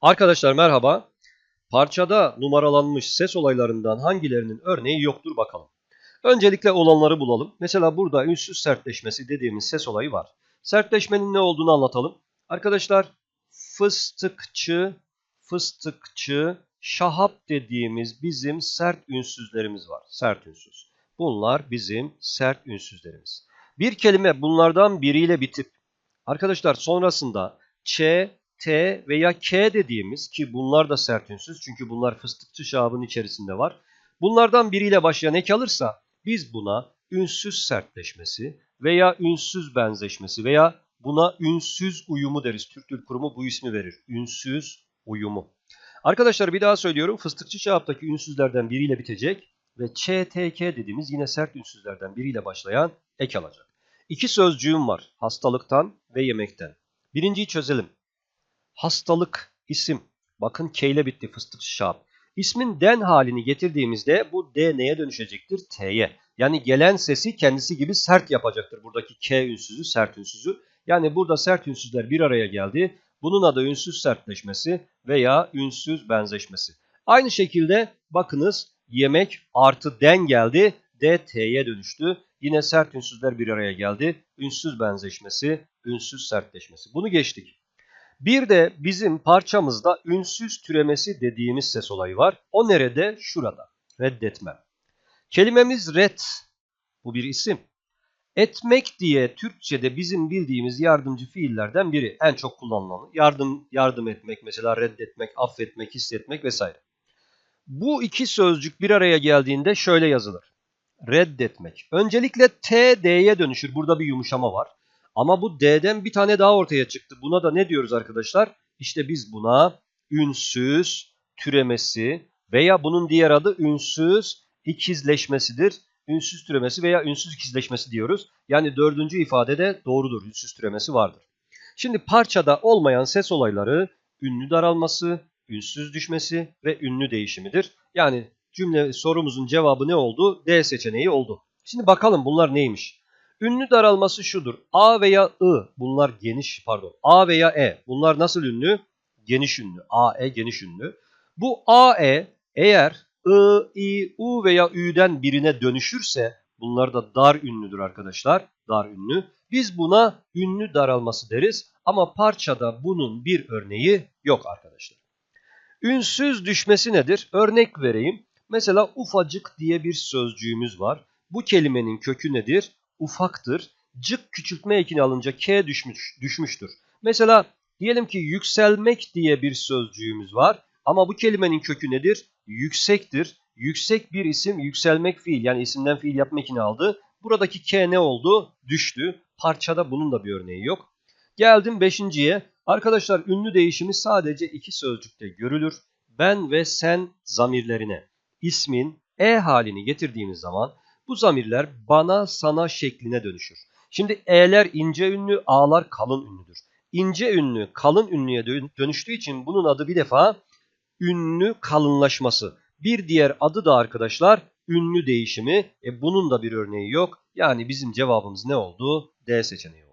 Arkadaşlar merhaba. Parçada numaralanmış ses olaylarından hangilerinin örneği yoktur bakalım. Öncelikle olanları bulalım. Mesela burada ünsüz sertleşmesi dediğimiz ses olayı var. Sertleşmenin ne olduğunu anlatalım. Arkadaşlar fıstıkçı, fıstıkçı, şahap dediğimiz bizim sert ünsüzlerimiz var. Sert ünsüz. Bunlar bizim sert ünsüzlerimiz. Bir kelime bunlardan biriyle bitip arkadaşlar sonrasında ç, T veya K dediğimiz ki bunlar da sert ünsüz çünkü bunlar fıstıkçı şahabın içerisinde var. Bunlardan biriyle başlayan ek alırsa biz buna ünsüz sertleşmesi veya ünsüz benzeşmesi veya buna ünsüz uyumu deriz. Türk Dil Kurumu bu ismi verir. Ünsüz uyumu. Arkadaşlar bir daha söylüyorum. Fıstıkçı şahaptaki ünsüzlerden biriyle bitecek ve Ç, T, K dediğimiz yine sert ünsüzlerden biriyle başlayan ek alacak. İki sözcüğüm var. Hastalıktan ve yemekten. Birinciyi çözelim. Hastalık, isim. Bakın K ile bitti fıstıkçı şahap. İsmin den halini getirdiğimizde bu D neye dönüşecektir? T'ye. Yani gelen sesi kendisi gibi sert yapacaktır. Buradaki K ünsüzü, sert ünsüzü. Yani burada sert ünsüzler bir araya geldi. Bunun adı ünsüz sertleşmesi veya ünsüz benzeşmesi. Aynı şekilde bakınız yemek artı den geldi. D T'ye dönüştü. Yine sert ünsüzler bir araya geldi. Ünsüz benzeşmesi, ünsüz sertleşmesi. Bunu geçtik. Bir de bizim parçamızda ünsüz türemesi dediğimiz ses olayı var. O nerede? Şurada. Reddetme. Kelimemiz red. Bu bir isim. Etmek diye Türkçe'de bizim bildiğimiz yardımcı fiillerden biri. En çok kullanılanı. Yardım, yardım etmek, mesela reddetmek, affetmek, hissetmek vesaire. Bu iki sözcük bir araya geldiğinde şöyle yazılır. Reddetmek. Öncelikle T, D'ye dönüşür. Burada bir yumuşama var. Ama bu D'den bir tane daha ortaya çıktı. Buna da ne diyoruz arkadaşlar? İşte biz buna ünsüz türemesi veya bunun diğer adı ünsüz ikizleşmesidir. Ünsüz türemesi veya ünsüz ikizleşmesi diyoruz. Yani dördüncü ifadede doğrudur. Ünsüz türemesi vardır. Şimdi parçada olmayan ses olayları ünlü daralması, ünsüz düşmesi ve ünlü değişimidir. Yani cümle sorumuzun cevabı ne oldu? D seçeneği oldu. Şimdi bakalım bunlar neymiş? Ünlü daralması şudur. A veya I bunlar geniş pardon. A veya E bunlar nasıl ünlü? Geniş ünlü. A, E geniş ünlü. Bu A, E eğer I, I, U veya Ü'den birine dönüşürse bunlar da dar ünlüdür arkadaşlar. Dar ünlü. Biz buna ünlü daralması deriz ama parçada bunun bir örneği yok arkadaşlar. Ünsüz düşmesi nedir? Örnek vereyim. Mesela ufacık diye bir sözcüğümüz var. Bu kelimenin kökü nedir? Ufaktır. Cık küçültme ekini alınca K düşmüş, düşmüştür. Mesela diyelim ki yükselmek diye bir sözcüğümüz var. Ama bu kelimenin kökü nedir? Yüksektir. Yüksek bir isim yükselmek fiil yani isimden fiil yapma ekini aldı. Buradaki K ne oldu? Düştü. Parçada bunun da bir örneği yok. Geldim beşinciye. Arkadaşlar ünlü değişimi sadece iki sözcükte görülür. Ben ve sen zamirlerine ismin e halini getirdiğimiz zaman bu zamirler bana sana şekline dönüşür. Şimdi e'ler ince ünlü, a'lar kalın ünlüdür. İnce ünlü kalın ünlüye dönüştüğü için bunun adı bir defa ünlü kalınlaşması. Bir diğer adı da arkadaşlar ünlü değişimi. E bunun da bir örneği yok. Yani bizim cevabımız ne oldu? D seçeneği.